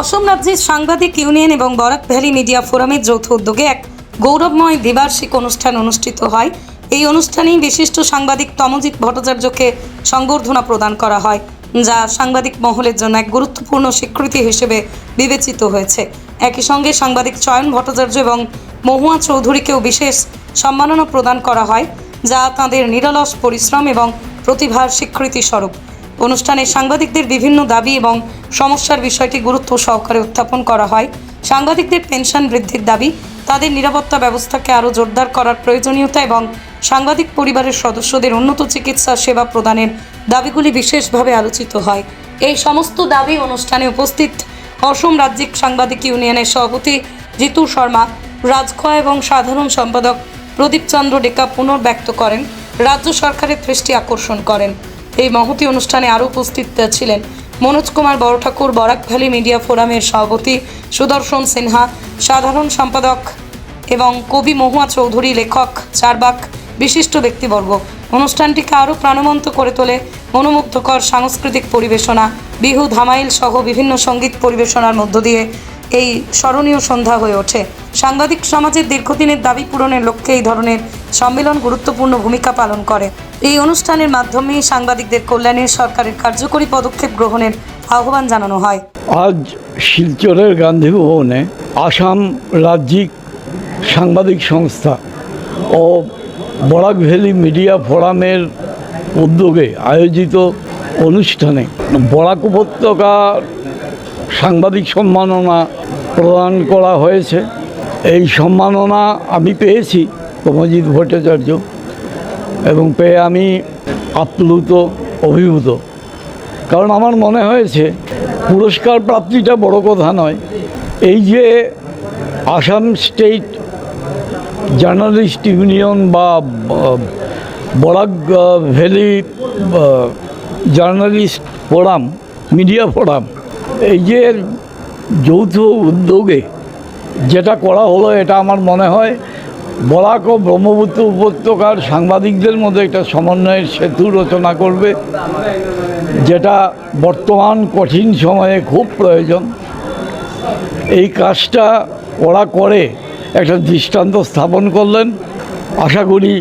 অসম রাজ্যের সাংবাদিক ইউনিয়ন এবং বরাক ভ্যালি মিডিয়া ফোরামের যৌথ উদ্যোগে এক গৌরবময় দ্বিবার্ষিক অনুষ্ঠান অনুষ্ঠিত হয়। এই অনুষ্ঠানেই বিশিষ্ট সাংবাদিক তমজিৎ ভট্টাচার্যকে সংবর্ধনা প্রদান করা হয়, যা সাংবাদিক মহলের জন্য এক গুরুত্বপূর্ণ স্বীকৃতি হিসেবে বিবেচিত হয়েছে। একই সঙ্গে সাংবাদিক চয়ন ভট্টাচার্য এবং মহুয়া চৌধুরীকেও বিশেষ সম্মাননা প্রদান করা হয়, যা তাঁদের নিরলস পরিশ্রম এবং প্রতিভার স্বীকৃতি স্বরূপ অনুষ্ঠানে সাংবাদিকদের বিভিন্ন দাবি এবং সমস্যার বিষয়টি গুরুত্ব সহকারে উত্থাপন করা হয়। সাংবাদিকদের পেনশন বৃদ্ধির দাবি, তাদের নিরাপত্তা ব্যবস্থাকে আরও জোরদার করার প্রয়োজনীয়তা এবং সাংবাদিক পরিবারের সদস্যদের উন্নত চিকিৎসা সেবা প্রদানের দাবিগুলি বিশেষভাবে আলোচিত হয়। এই সমস্ত দাবি অনুষ্ঠানে উপস্থিত অসম রাজ্যিক সাংবাদিক ইউনিয়নের সভাপতি জিতু শর্মা, রাজখোয়া এবং সাধারণ সম্পাদক প্রদীপ চন্দ্র ডেকা পুনর্ব্যক্ত করেন। রাজ্য সরকারের দৃষ্টি আকর্ষণ করেন। এই মহতি অনুষ্ঠানে আরও উপস্থিত ছিলেন মনোজ কুমার বড়ঠাকুর, বরাক ভ্যালি মিডিয়া ফোরামের সভাপতি সুদর্শন সিনহা, সাধারণ সম্পাদক এবং কবি মহুয়া চৌধুরী, লেখক চারবাক, বিশিষ্ট ব্যক্তিবর্গ। অনুষ্ঠানটিকে আরও প্রাণবন্ত করে তোলে মনোমুগ্ধকর সাংস্কৃতিক পরিবেশনা, বিহু, ধামাইল সহ বিভিন্ন সংগীত পরিবেশনার মধ্য দিয়ে। এই স্মরণীয় সন্ধ্যা হয়ে ওঠে। সাংবাদিক সমাজের দীর্ঘদিনের দাবি পূরণের লক্ষ্যে এই ধরনের সম্মেলন গুরুত্বপূর্ণ ভূমিকা পালন করে। এই অনুষ্ঠানের মাধ্যমে সাংবাদিকদের কল্যাণে সরকারের কার্যকরী পদক্ষেপ গ্রহণের আহ্বান জানানো হয়। আজ শিলচরের গান্ধী ভবনে আসাম রাজ্যিক সাংবাদিক সংস্থা ও বরাক ভ্যালি মিডিয়া ফোরামের উদ্যোগে আয়োজিত অনুষ্ঠানে বরাক উপত্যকার সাংবাদিক সম্মাননা প্রদান করা হয়েছে। এই সম্মাননা আমি পেয়েছি প্রমজিৎ ভট্টাচার্য এবং পেয়ে আমি আপ্লুত, অভিভূত। কারণ আমার মনে হয়েছে, পুরস্কার প্রাপ্তিটা বড় কথা নয়। এই যে আসাম স্টেট জার্নালিস্ট ইউনিয়ন বা, Barak valley journalist forum, media forum, এই যে যৌথ উদ্যোগে যেটা করা হলো, এটা আমার মনে হয় বরাক ও ব্রহ্মপুত্র উপত্যকার সাংবাদিকদের মধ্যে একটা সমন্বয়ের সেতু রচনা করবে, যেটা বর্তমান কঠিন সময়ে খুব প্রয়োজন। এই কাজটা ওরা করে, একটা দৃষ্টান্ত স্থাপন করলেন। আশা করি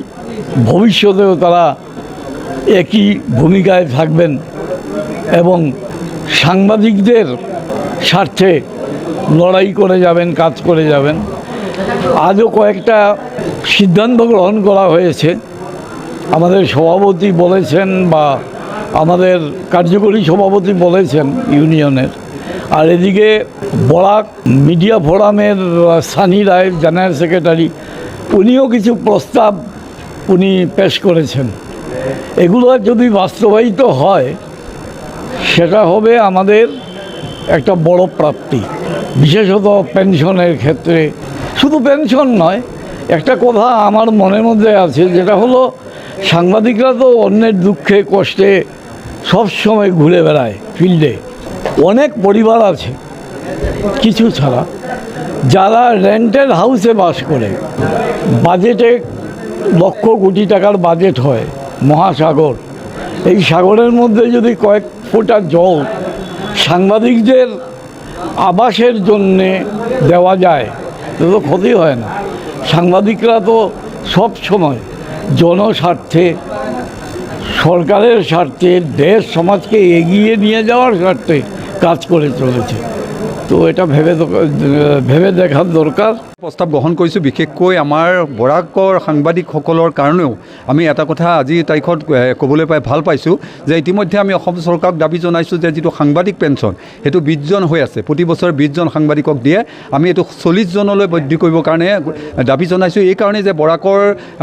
ভবিষ্যতেও তারা একই ভূমিকায় থাকবেন এবং সাংবাদিকদের স্বার্থে লড়াই করে যাবেন, কাজ করে যাবেন। আজও কয়েকটা সিদ্ধান্ত গ্রহণ করা হয়েছে। আমাদের সভাপতি বলেছেন বা আমাদের কার্যকরী সভাপতি বলেছেন ইউনিয়নের। আর এদিকে বরাক মিডিয়া ফোরামের সানি রায়, জেনারেল সেক্রেটারি, উনিও কিছু প্রস্তাব উনি পেশ করেছেন। এগুলো যদি বাস্তবায়িত হয়, সেটা হবে আমাদের একটা বড় প্রাপ্তি। বিশেষত পেনশনের ক্ষেত্রে। শুধু পেনশন নয়, একটা কথা আমার মনের মধ্যে আছে, যেটা হলো সাংবাদিকরা তো অন্যের দুঃখে, কষ্টে সব সময় ঘুরে বেড়ায় ফিল্ডে। অনেক পরিবার আছে, কিছু ছাড়া, যারা রেন্টের হাউসে বাস করে। বাজেটে লক্ষ কোটি টাকার বাজেট হয় মহাসাগর। এই সাগরের মধ্যে যদি কয়েক ফোঁটা জল সাংবাদিকদের আবাসের জন্যে দেওয়া যায় তো ক্ষতি হয় না। সাংবাদিকরা তো সব সময় জনস্বার্থে, সরকারের স্বার্থে, দেশ সমাজকে এগিয়ে নিয়ে যাওয়ার স্বার্থে কাজ করে চলেছে। তো এটা ভেবে ভেবে দেখার দরকার প্ৰস্তাৱ গ্ৰহণ কৰিছোঁ, বিশেষকৈ আমাৰ বৰাকৰ সাংবাদিকসকলৰ কাৰণেও। আমি এটা কথা আজি তাৰিখত ক'বলৈ পাই ভালো পাইছোঁ যে ইতিমধ্যে আমি অসম চৰকাৰক দাবি জনাইছোঁ যে যিটো সাংবাদিক পেঞ্চন, সেইটো বিছজন হৈ আছে। প্ৰতি বছৰে বিছজন সাংবাদিকক দিয়ে। আমি এইটো চল্লিছজনলৈ বৃদ্ধি কৰিবৰ কাৰণে দাবি জনাইছোঁ। এইকাৰণেই যে বৰাকৰ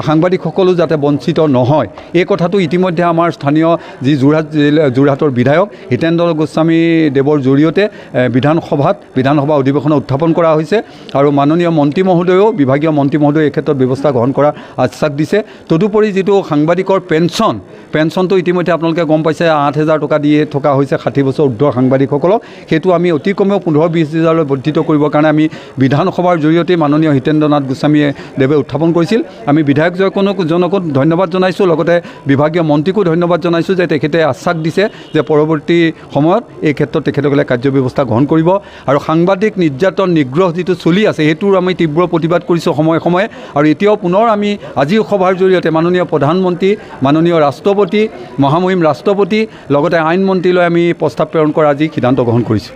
সাংবাদিকসকলো যাতে বঞ্চিত নহয়। এই কথাটো ইতিমধ্যে আমাৰ স্থানীয় যি যোৰহাট জিলা যোৰহাটৰ বিধায়ক হিতেন্দ্ৰ গোস্বামী দেৱৰ জৰিয়তে বিধানসভাত বিধানসভা অধিৱেশনত উত্থাপন কৰা হৈছে আৰু মাননীয় মন্ত্ৰী মহোদয়েও, বিভাগীয় মন্ত্ৰী মহোদয়ে এই ক্ষেত্ৰত ব্যৱস্থা গ্ৰহণ কৰাৰ আশ্বাস দিছে। তদুপৰি যিটো সাংবাদিকৰ পেঞ্চন, পেঞ্চনটো ইতিমধ্যে আপোনালোকে গম পাইছে, আঠ হেজাৰ টকা দিয়ে থকা হৈছে ষাঠি বছৰ ঊৰ্ধৰ সাংবাদিকসকলক। সেইটো আমি অতি কমেও পোন্ধৰ বিছ হেজাৰলৈ বৰ্ধিত কৰিবৰ কাৰণে আমি বিধানসভাৰ জৰিয়তে মাননীয় হিতেন্দ্ৰ নাথ গোস্বামীয়ে দেৱে উত্থাপন কৰিছিল। আমি বিধায়কজনকো জনকো ধন্যবাদ জনাইছোঁ, লগতে বিভাগীয় মন্ত্ৰীকো ধন্যবাদ জনাইছোঁ যে তেখেতে আশ্বাস দিছে যে পৰৱৰ্তী সময়ত এই ক্ষেত্ৰত তেখেতসকলে কাৰ্যব্যৱস্থা গ্ৰহণ কৰিব। আৰু সাংবাদিক নিৰ্যাতন নিগ্ৰহ যিটো চলি আছে, সেইটোৰ আমি তীব্ৰ প্ৰতিবাদ কৰিছোঁ সময়ে সময়ে। আৰু এতিয়াও পুনৰ আমি আজিৰ সভাৰ জৰিয়তে মাননীয় প্ৰধানমন্ত্ৰী, মাননীয় ৰাষ্ট্ৰপতি, মহামহিম ৰাষ্ট্ৰপতি, লগতে আইনমন্ত্ৰীলৈ আমি প্ৰস্তাৱ প্ৰেৰণ কৰা আজি সিদ্ধান্ত গ্ৰহণ কৰিছোঁ।